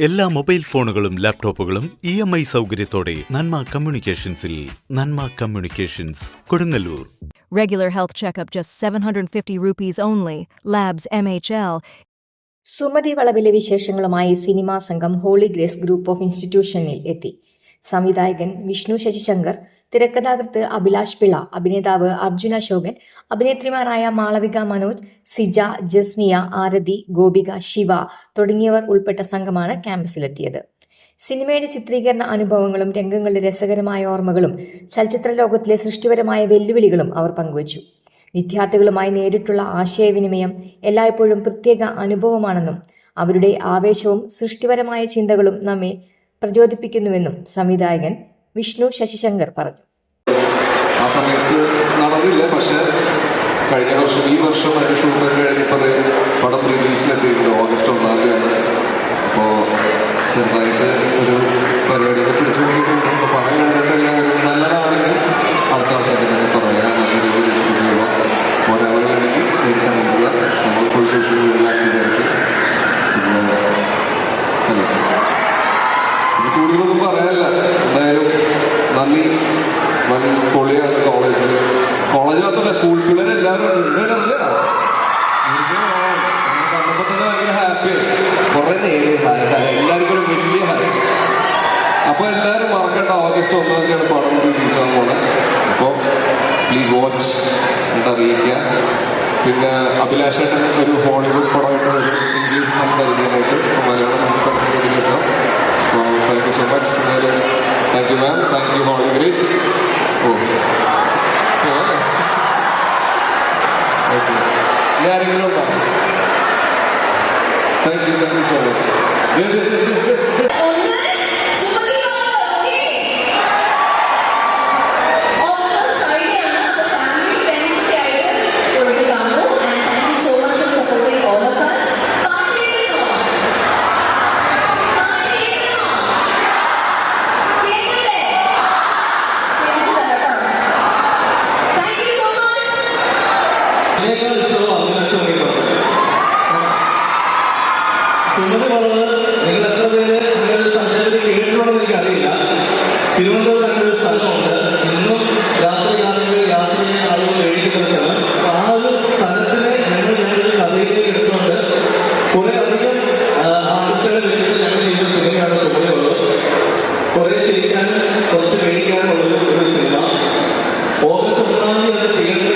എല്ലാ മൊബൈൽ ഫോണുകളും ലാപ്ടോപ്പുകളും ഇ എം ഐ സൗകര്യത്തോടെ നന്മ കമ്മ്യൂണിക്കേഷൻസിൽ Nanma communications Kodungallur Regular health checkup just 750 rupees only. Labs MHL. Sumathi വളവിലെ വിശേഷങ്ങളുമായി സിനിമാ സംഘം ഹോളി ഗ്രേസ് ഗ്രൂപ്പ് ഓഫ് ഇൻസ്റ്റിറ്റ്യൂഷനിൽ എത്തി സംവിധായകൻ വിഷ്ണു ശശിശങ്കർ തിരക്കഥാകൃത്ത് അഭിലാഷ് പിള്ള അഭിനേതാവ് അർജുന അശോകൻ അഭിനേത്രിമാരായ മാളവിക മനോജ് സിജ ജസ്മിയ ആരതി ഗോപിക ശിവ തുടങ്ങിയവർ ഉൾപ്പെട്ട സംഘമാണ് ക്യാമ്പസിലെത്തിയത്. സിനിമയുടെ ചിത്രീകരണ അനുഭവങ്ങളും രംഗങ്ങളിലെ രസകരമായ ഓർമ്മകളും ചലച്ചിത്ര ലോകത്തിലെ സൃഷ്ടിപരമായ വെല്ലുവിളികളും അവർ പങ്കുവച്ചു. വിദ്യാർത്ഥികളുമായി നേരിട്ടുള്ള ആശയവിനിമയം എല്ലായ്പ്പോഴും പ്രത്യേക അനുഭവമാണെന്നും അവരുടെ ആവേശവും സൃഷ്ടിപരമായ ചിന്തകളും നമ്മെ പ്രചോദിപ്പിക്കുന്നുവെന്നും സംവിധായകൻ വിഷ്ണു ശശിശങ്കർ പറഞ്ഞു. ആ സമയത്ത് നടന്നില്ല പക്ഷേ കഴിഞ്ഞ വർഷം ഈ വർഷം അതിന്റെ ഷൂട്ടൊക്കെ കഴിഞ്ഞപ്പോൾ പടം റിലീസിലെത്തിയിട്ടുണ്ട് ഓഗസ്റ്റ് നന്ദി വൻ പൊളിയാണ് കോളേജ് കോളേജ് മാത്രമല്ല സ്കൂൾ പിള്ളേരെല്ലാവരും കണ്ടപ്പോൾ തന്നെ ഭയങ്കര ഹാപ്പി കുറേ നേരെ എല്ലാവർക്കും ഒരു വലിയ ഹായ് അപ്പോൾ എല്ലാവരും മറക്കേണ്ട ഓഗസ്റ്റ് ഒന്നാം പടം റിലീസ് ആകാൻ പോണത് അപ്പോൾ പ്ലീസ് വാച്ച് എന്നിട്ട് അറിയിക്കുക പിന്നെ അഭിലാഷേട്ടൻ ഒരു ഹോളിവുഡ് പടമായിട്ട് ഒരു ഇംഗ്ലീഷ് സംസാരിക്കാനായിട്ട് മലയാളം നമുക്ക് thank you so much thank you ma'am thank you holy grace oh okay ഇനി ആരെങ്കിലും ഉണ്ടോ thank you thank you so much ചുമത് കുറവ് നിങ്ങൾ എത്ര പേര് നിങ്ങളുടെ സഞ്ചാരത്തിൽ കേട്ടിട്ടുണ്ടെന്ന് എനിക്കറിയില്ല രാത്രി കാലങ്ങളിൽ യാത്ര ചെയ്യാൻ ആളുകൾ മേടിക്കുന്ന ആ ഒരു സ്ഥലത്തിനെ ഞങ്ങൾ ഞങ്ങളുടെ കഥയിലേക്ക് എടുത്തുകൊണ്ട് കുറെ അധികം വെച്ചിട്ട് ഞങ്ങൾ ചെയ്യുന്ന സിനിമയാണ് ചുമതലയുള്ളത് കുറെ ചിരിക്കാനും കുറച്ച് മേടിക്കാനുമുള്ള ഒരു സിനിമ ഓഗസ്റ്റ് ഒന്നാം തീയതി തിയേറ്ററിൽ